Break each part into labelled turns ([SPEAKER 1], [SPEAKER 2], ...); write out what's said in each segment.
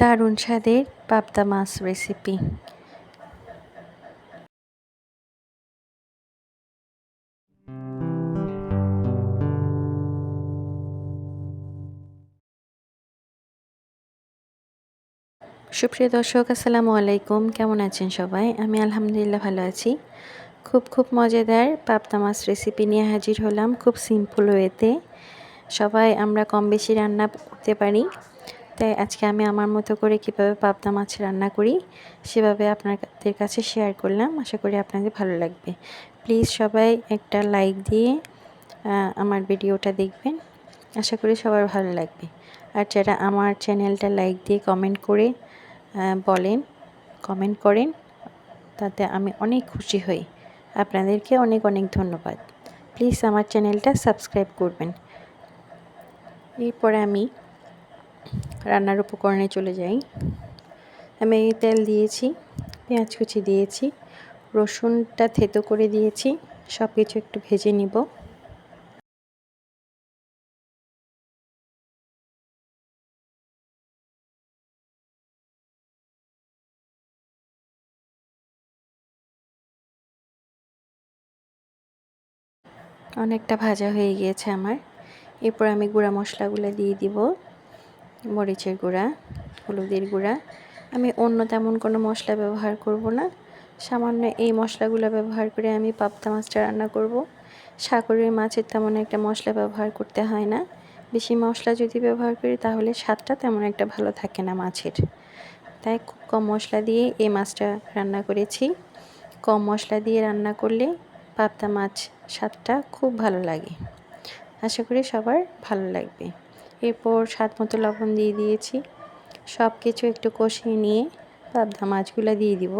[SPEAKER 1] দারুণ স্বাদের পাবদা মাছ রেসিপি সুপ্রিয় দর্শক, আসসালামু আলাইকুম। কেমন আছেন সবাই? আমি আলহামদুলিল্লাহ ভালো আছি। খুব খুব মজাদার পাবদা মাছ রেসিপি নিয়ে হাজির হলাম খুব সিম্পল ওয়েতে সবাই, আমরা কম বেশি রান্না করতে পারি। তাই আজকে আমি আমার মতো করে কীভাবে পাবদা মাছ রান্না করি, সেভাবে আপনাদের কাছে শেয়ার করলাম। আশা করি আপনাদের ভালো লাগবে। প্লিজ সবাই একটা লাইক দিয়ে আমার ভিডিওটা দেখবেন। আশা করি সবার ভালো লাগবে। আর যারা আমার চ্যানেলটা লাইক দিয়ে কমেন্ট করে বলেন কমেন্ট করেন, তাতে আমি অনেক খুশি হই। আপনাদেরকে অনেক অনেক ধন্যবাদ। প্লিজ আমার চ্যানেলটা সাবস্ক্রাইব করবেন। এরপরে আমি রান্নার উপকরণে চলে যাই। আমি তেল দিয়েছি, পেঁয়াজ কুচি দিয়েছি, রসুনটা থেতো করে দিয়েছি সব কিছু একটু ভেজে নিব। অনেকটা ভাজা হয়ে গিয়েছে আমার। এরপর আমি গুঁড়া মশলাগুলো দিয়ে দিব। মরিচের গুঁড়া, হলুদের গুঁড়া। আমি অন্য তেমন কোনো মশলা ব্যবহার করব না। সামান্য এই মশলাগুলো ব্যবহার করে আমি পাবদা মাছটা রান্না করব। সাগরের মাছের তেমন একটা মশলা ব্যবহার করতে হয় না। বেশি মশলা যদি ব্যবহার করি তাহলে স্বাদটা তেমন একটা ভালো থাকে না মাছের। তাই খুব কম মশলা দিয়ে এই মাছটা রান্না করেছি। কম মশলা দিয়ে রান্না করলে পাবদা মাছ স্বাদটা খুব ভালো লাগে। আশা করি সবার ভালো লাগবে। এরপর স্বাদ মতো লবণ দিয়ে দিয়েছি। সব কিছু একটু কষিয়ে নিয়ে, পাবদা মাছগুলো দিয়ে দিব।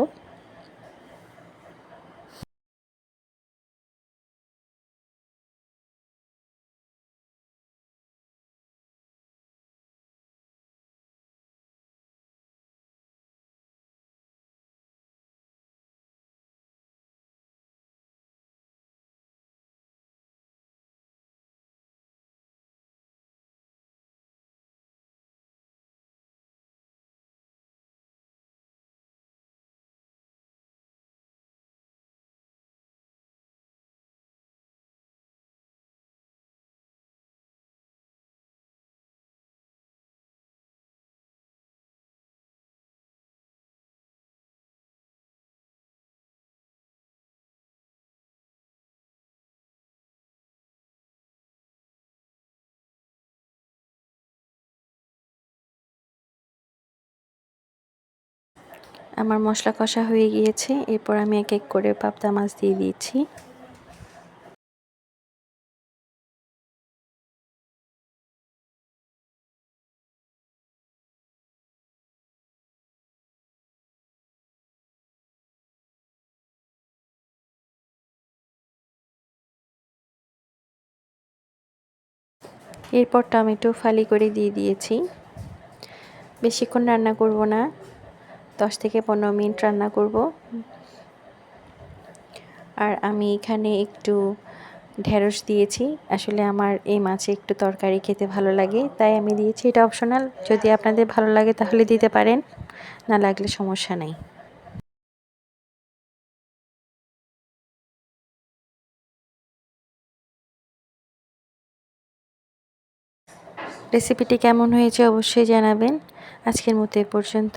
[SPEAKER 1] আমার মশলা কষা হয়ে গিয়েছে। এরপর আমি এক এক করে পাবদা মাছ দিয়ে দিয়েছি এরপর টমেটো ফালি করে দিয়ে দিয়েছি। বেশিক্ষণ রান্না করব না। দশ থেকে পনেরো মিনিট রান্না করব। আর আমি এখানে একটু ঢেঁড়স দিয়েছি। আসলে আমার এই মাছে একটু তরকারি খেতে ভালো লাগে, তাই আমি দিয়েছি। এটা অপশনাল যদি আপনাদের ভালো লাগে তাহলে দিতে পারেন, না লাগলে সমস্যা নেই। রেসিপিটি কেমন হয়েছে অবশ্যই জানাবেন। আজকের মতো এ পর্যন্ত।